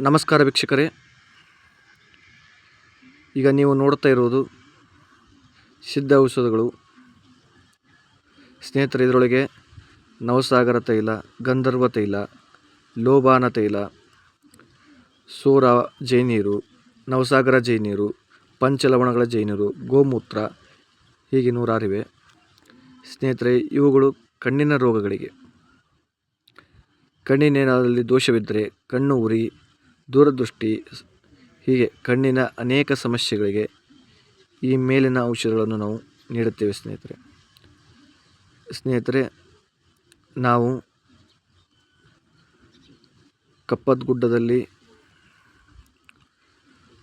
ನಮಸ್ಕಾರ ವೀಕ್ಷಕರೇ. ಈಗ ನೀವು ನೋಡ್ತಾ ಇರೋದು ಸಿದ್ಧ ಔಷಧಗಳು. ಸ್ನೇಹಿತರೆ, ಇದರೊಳಗೆ ನವಸಾಗರ ತೈಲ, ಗಂಧರ್ವ ತೈಲ, ಲೋಬಾನ ತೈಲ, ಸೂರ ಜೈನೀರು, ನವಸಾಗರ ಜೈನೀರು, ಪಂಚಲವಣಗಳ ಜೈನೀರು, ಗೋಮೂತ್ರ ಹೀಗೆ ನೂರಾರಿವೆ. ಸ್ನೇಹಿತರೆ, ಇವುಗಳು ಕಣ್ಣಿನ ರೋಗಗಳಿಗೆ. ಕಣ್ಣಿನೇನಾದಲ್ಲಿ ದೋಷವಿದ್ದರೆ ಕಣ್ಣು ಉರಿ ದೂರದೃಷ್ಟಿ, ಹೀಗೆ ಕಣ್ಣಿನ ಅನೇಕ ಸಮಸ್ಯೆಗಳಿಗೆ ಈ ಮೇಲಿನ ಔಷಧಗಳನ್ನು ನಾವು ನೀಡುತ್ತೇವೆ ಸ್ನೇಹಿತರೆ. ಸ್ನೇಹಿತರೆ, ನಾವು ಕಪ್ಪದ ಗುಡ್ಡದಲ್ಲಿ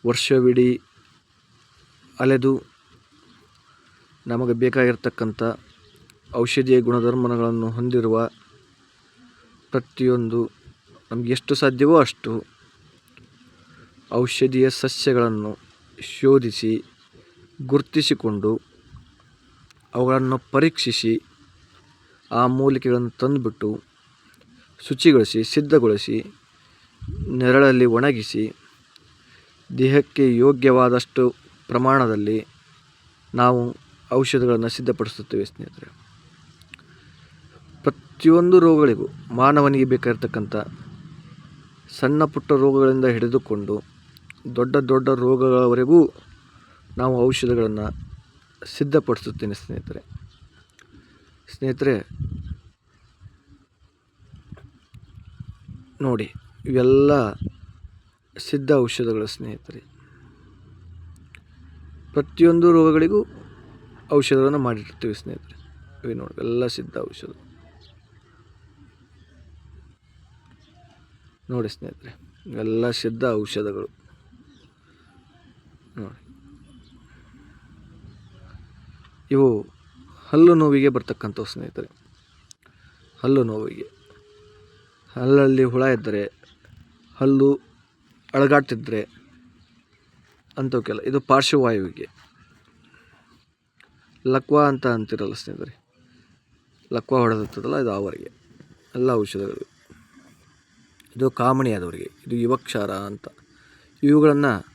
ವರ್ಷವಿಡೀ ಅಲೆದು ನಮಗೆ ಬೇಕಾಗಿರ್ತಕ್ಕಂಥ ಔಷಧೀಯ ಗುಣಧರ್ಮಗಳನ್ನು ಹೊಂದಿರುವ ಪ್ರತಿಯೊಂದು ನಮಗೆ ಎಷ್ಟು ಸಾಧ್ಯವೋ ಅಷ್ಟು ಔಷಧೀಯ ಸಸ್ಯಗಳನ್ನು ಶೋಧಿಸಿ ಗುರುತಿಸಿಕೊಂಡು ಅವುಗಳನ್ನು ಪರೀಕ್ಷಿಸಿ ಆ ಮೂಲಿಕೆಗಳನ್ನು ತಂದುಬಿಟ್ಟು ಶುಚಿಗೊಳಿಸಿ, ಸಿದ್ಧಗೊಳಿಸಿ, ನೆರಳಲ್ಲಿ ಒಣಗಿಸಿ, ದೇಹಕ್ಕೆ ಯೋಗ್ಯವಾದಷ್ಟು ಪ್ರಮಾಣದಲ್ಲಿ ನಾವು ಔಷಧಗಳನ್ನು ಸಿದ್ಧಪಡಿಸುತ್ತೇವೆ ಸ್ನೇಹಿತರೆ. ಪ್ರತಿಯೊಂದು ರೋಗಗಳಿಗೂ ಮಾನವನಿಗೆ ಬೇಕಾಗಿರ್ತಕ್ಕಂಥ ಸಣ್ಣ ಪುಟ್ಟ ರೋಗಗಳಿಂದ ಹಿಡಿದುಕೊಂಡು ದೊಡ್ಡ ದೊಡ್ಡ ರೋಗಗಳವರೆಗೂ ನಾವು ಔಷಧಗಳನ್ನು ಸಿದ್ಧಪಡಿಸುತ್ತೇನೆ ಸ್ನೇಹಿತರೆ. ಸ್ನೇಹಿತರೆ, ನೋಡಿ, ಇವೆಲ್ಲ ಸಿದ್ಧ ಔಷಧಗಳು ಸ್ನೇಹಿತರೆ. ಪ್ರತಿಯೊಂದು ರೋಗಗಳಿಗೂ ಔಷಧವನ್ನು ಮಾಡಿರ್ತೀವಿ ಸ್ನೇಹಿತರೆ. ಇವೆ ನೋಡಿ, ಎಲ್ಲ ಸಿದ್ಧ ಔಷಧ. ನೋಡಿ ಸ್ನೇಹಿತರೆ, ಎಲ್ಲ ಸಿದ್ಧ ಔಷಧಗಳು. ನೋಡಿ. ಇವು ಹಲ್ಲು ನೋವಿಗೆ ಬರ್ತಕ್ಕಂಥವು ಸ್ನೇಹಿತರೆ. ಹಲ್ಲು ನೋವಿಗೆ. ಹಲ್ಲಲ್ಲಿ ಹುಳ ಇದ್ದರೆ, ಹಲ್ಲು ಅಳಗಾಡ್ತಿದ್ರೆ ಅಂಥವಕ್ಕೆಲ್ಲ, ಇದು ಪಾರ್ಶ್ವವಾಯುವಿಗೆ. ಲಕ್ವ ಅಂತ ಅಂತಿರಲ್ಲ ಸ್ನೇಹಿತರೆ. ಲಕ್ವ ಹೊಡೆದಿರ್ತದಲ್ಲ, ಇದು ಅವರಿಗೆ ಎಲ್ಲ ಔಷಧಗಳು ಇದು ಕಾಮಣಿ ಆದವರಿಗೆ ಇದು ಯುವಕ್ಷಾರ ಅಂತ. ಇವುಗಳನ್ನು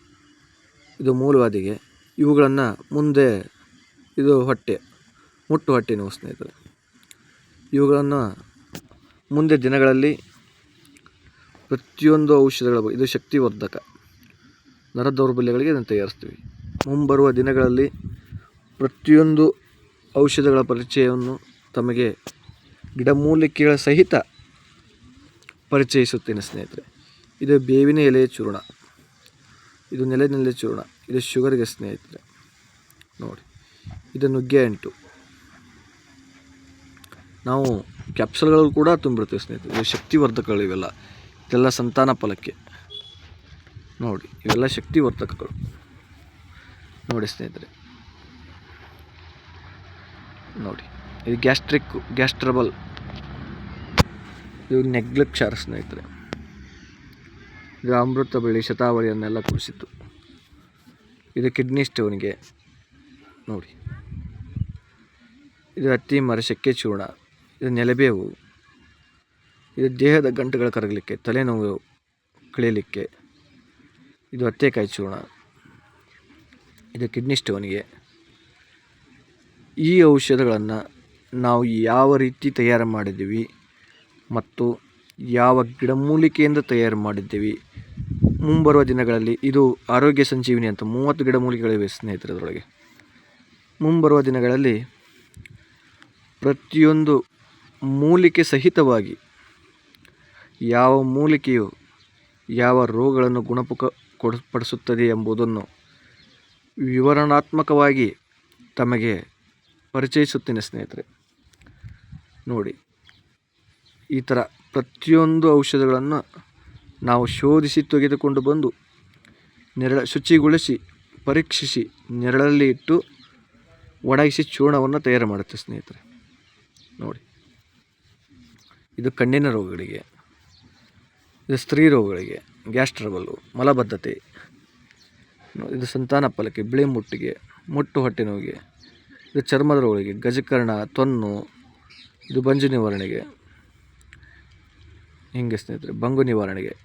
ಇದು ಮೂಲವಾದಿಗೆ. ಇವುಗಳನ್ನು ಮುಂದೆ ಇದು ಹೊಟ್ಟೆ, ಮುಟ್ಟು ಹೊಟ್ಟೆ ನೋವು ಸ್ನೇಹಿತರೆ ಇವುಗಳನ್ನು ಮುಂದೆ ದಿನಗಳಲ್ಲಿ ಪ್ರತಿಯೊಂದು ಔಷಧಗಳ ಬಗ್ಗೆ, ಇದು ಶಕ್ತಿವರ್ಧಕ ನರ ದೌರ್ಬಲ್ಯಗಳಿಗೆ ಇದನ್ನು ತಯಾರಿಸ್ತೀವಿ. ಮುಂಬರುವ ದಿನಗಳಲ್ಲಿ ಪ್ರತಿಯೊಂದು ಔಷಧಗಳ ಪರಿಚಯವನ್ನು ತಮಗೆ ಗಿಡಮೂಲಿಕೆಗಳ ಸಹಿತ ಪರಿಚಯಿಸುತ್ತೇನೆ ಸ್ನೇಹಿತರೆ. ಇದು ಬೇವಿನ ಎಲೆಯ ಚೂರ್ಣ. ಇದು ನೆಲೆನೆಲೆ ಚೂರ್ಣ. ಇದು ಶುಗರ್ಗೆ ಸ್ನೇಹಿತರೆ. ನೋಡಿ ಇದು ನುಗ್ಗೆ ಅಂಟು ನಾವು ಕ್ಯಾಪ್ಸಲ್ಗಳು ಕೂಡ ತುಂಬಿರ್ತೀವಿ ಸ್ನೇಹಿತರೆ. ಇದು ಶಕ್ತಿವರ್ಧಕಗಳು ಇವೆಲ್ಲ. ಇದೆಲ್ಲ ಸಂತಾನ ಫಲಕ್ಕೆ. ನೋಡಿ, ಇವೆಲ್ಲ ಶಕ್ತಿವರ್ಧಕಗಳು. ನೋಡಿ ಸ್ನೇಹಿತರೆ. ನೋಡಿ, ಇದು ಗ್ಯಾಸ್ಟ್ರಿಕ್, ಗ್ಯಾಸ್ಟ್ರಬಲ್. ಇದು ನೆಗ್ಲೆಕ್ಷಾರ ಸ್ನೇಹಿತರೆ. ಇದು ಅಮೃತ ಬಳ್ಳಿ ಶತಾವರಿಯನ್ನೆಲ್ಲ ಕುಡಿಸಿತ್ತು ಇದು ಕಿಡ್ನಿ ಸ್ಟೋನ್ಗೆ ನೋಡಿ. ಇದು ಹತ್ತಿ ಮರ ಶೆಕ್ಕೆ ಚೂರ್ಣ, ಇದು ನೆಲಬೇವು, ಇದು ದೇಹದ ಗಂಟುಗಳು ಕರಗಲಿಕ್ಕೆ, ತಲೆನೋವು ಕಳಿಯಲಿಕ್ಕೆ, ಇದು ಹತ್ತೆಕಾಯಿ ಚೂರ್ಣ, ಇದು ಕಿಡ್ನಿ ಸ್ಟೋನ್ಗೆ. ಈ ಔಷಧಗಳನ್ನು ನಾವು ಯಾವ ರೀತಿ ತಯಾರು ಮಾಡಿದ್ದೀವಿ ಮತ್ತು ಯಾವ ಗಿಡಮೂಲಿಕೆಯಿಂದ ತಯಾರು ಮಾಡಿದ್ದೀವಿ. ಮುಂಬರುವ ದಿನಗಳಲ್ಲಿ ಇದು ಆರೋಗ್ಯ ಸಂಜೀವಿನಿ ಅಂತ ಮೂವತ್ತು ಗಿಡಮೂಲಿಕೆಗಳಿವೆ ಸ್ನೇಹಿತರೆ ಅದರೊಳಗೆ ಮುಂಬರುವ ದಿನಗಳಲ್ಲಿ ಪ್ರತಿಯೊಂದು ಮೂಲಿಕೆ ಸಹಿತವಾಗಿ ಯಾವ ಮೂಲಿಕೆಯು ಯಾವ ರೋಗಗಳನ್ನು ಗುಣಪುಕ ಕೊಡಪಡಿಸುತ್ತದೆ ಎಂಬುದನ್ನು ವಿವರಣಾತ್ಮಕವಾಗಿ ತಮಗೆ ಪರಿಚಯಿಸುತ್ತೇನೆ ಸ್ನೇಹಿತರೆ. ನೋಡಿ ಈ ಥರ ಪ್ರತಿಯೊಂದು ಔಷಧಗಳನ್ನು ನಾವು ಶೋಧಿಸಿ ತೆಗೆದುಕೊಂಡು ಬಂದು ನೆರಳ ಶುಚಿಗೊಳಿಸಿ, ಪರೀಕ್ಷಿಸಿ ನೆರಳಲ್ಲಿ ಇಟ್ಟು ಒಣಗಿಸಿ ಚೂರ್ಣವನ್ನು ತಯಾರು ಮಾಡುತ್ತೆ ಸ್ನೇಹಿತರೆ. ನೋಡಿ. ಇದು ಕಣ್ಣಿನ ರೋಗಗಳಿಗೆ, ಇದು ಸ್ತ್ರೀ ರೋಗಗಳಿಗೆ ಗ್ಯಾಸ್ಟ್ರಬಲ್ಲು ಮಲಬದ್ಧತೆ ಇದು ಸಂತಾನ ಫಲಕ್ಕೆ, ಬಿಳಿ ಮುಟ್ಟಿಗೆ, ಮುಟ್ಟು ಹೊಟ್ಟೆ ನೋವಿಗೆ, ಇದು ಚರ್ಮದ ರೋಗಗಳಿಗೆ, ಗಜಕರ್ಣ, ತೊನ್ನು, ಇದು ಬಂಜು ನಿವಾರಣೆಗೆ ಹಿಂಗೆ ಸ್ನೇಹಿತರೆ? ಬಂಗು ನಿವಾರಣೆಗೆ.